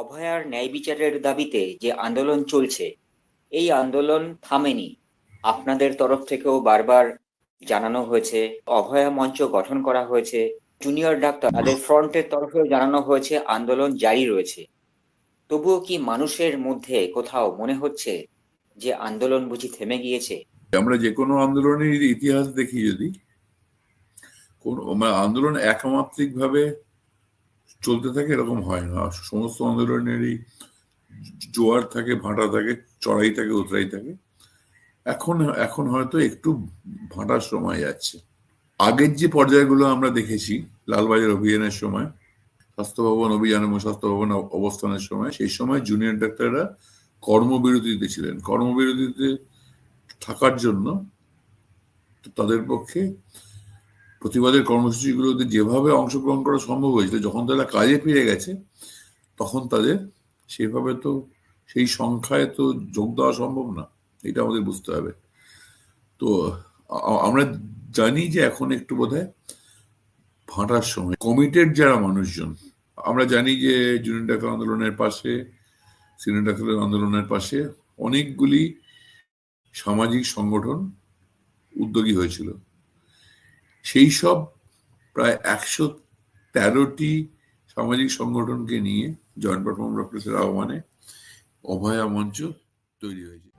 অভয়ার ন্যায় বিচারের দাবিতে যে আন্দোলন চলছে, এই আন্দোলন থামেনি। আপনাদের তরফ থেকেও বারবার জানানো হয়েছে, অভয়া মঞ্চ গঠন করা হয়েছে, জুনিয়র ডাক্তার তাদের ফ্রন্টের তরফেও জানানো হয়েছে আন্দোলন জারি রয়েছে। তবুও কি মানুষের মধ্যে কোথাও মনে হচ্ছে যে আন্দোলন বুঝি থেমে গিয়েছে? আমরা যে কোনো আন্দোলনের ইতিহাস দেখি যদি, কোন আন্দোলন একমাত্রিক ভাবে চলতে থাকে এরকম হয় না। সমস্ত আন্দোলনেরই জোয়ার থাকে, ভাঁটা থাকে, চড়াই থাকে, উতরাই থাকে। এখন এখন হয়তো একটু ভাঁটার সময় যাচ্ছে। আগের যে পর্যায়গুলো আমরা দেখেছি, লালবাজার অভিযানের সময় স্বাস্থ্য ভবন অভিযান এবং স্বাস্থ্য ভবন অবস্থানের সময়, সেই সময় জুনিয়র ডাক্তাররা কর্মবিরতিতে ছিলেন। কর্মবিরতিতে থাকার জন্য তাদের পক্ষে প্রতিবাদের কর্মসূচিগুলোতে যেভাবে অংশগ্রহণ করা সম্ভব হয়েছিল, যখন তারা কাজে ফিরে গেছে, তখন তাদের সেভাবে তো সেই সংখ্যায় তো যোগ দেওয়া সম্ভব না, এটা আমাদের বুঝতে হবে। তো আমরা জানি যে এখন একটু বোধহয় ভাঁটার সময়। কমিটেড যারা মানুষজন, আমরা জানি যে জুনিয়র ডাক্তার আন্দোলনের পাশে, সিনিয়র ডাক্তার আন্দোলনের পাশে অনেকগুলি সামাজিক সংগঠন উদ্যোগী হয়েছিল। সেই সব প্রায় একশো তেরোটি সামাজিক সংগঠনকে নিয়ে জয়েন্ট পারফর্ম ডক্টরসের আহ্বানে অভয়া মঞ্চ তৈরি হয়েছে।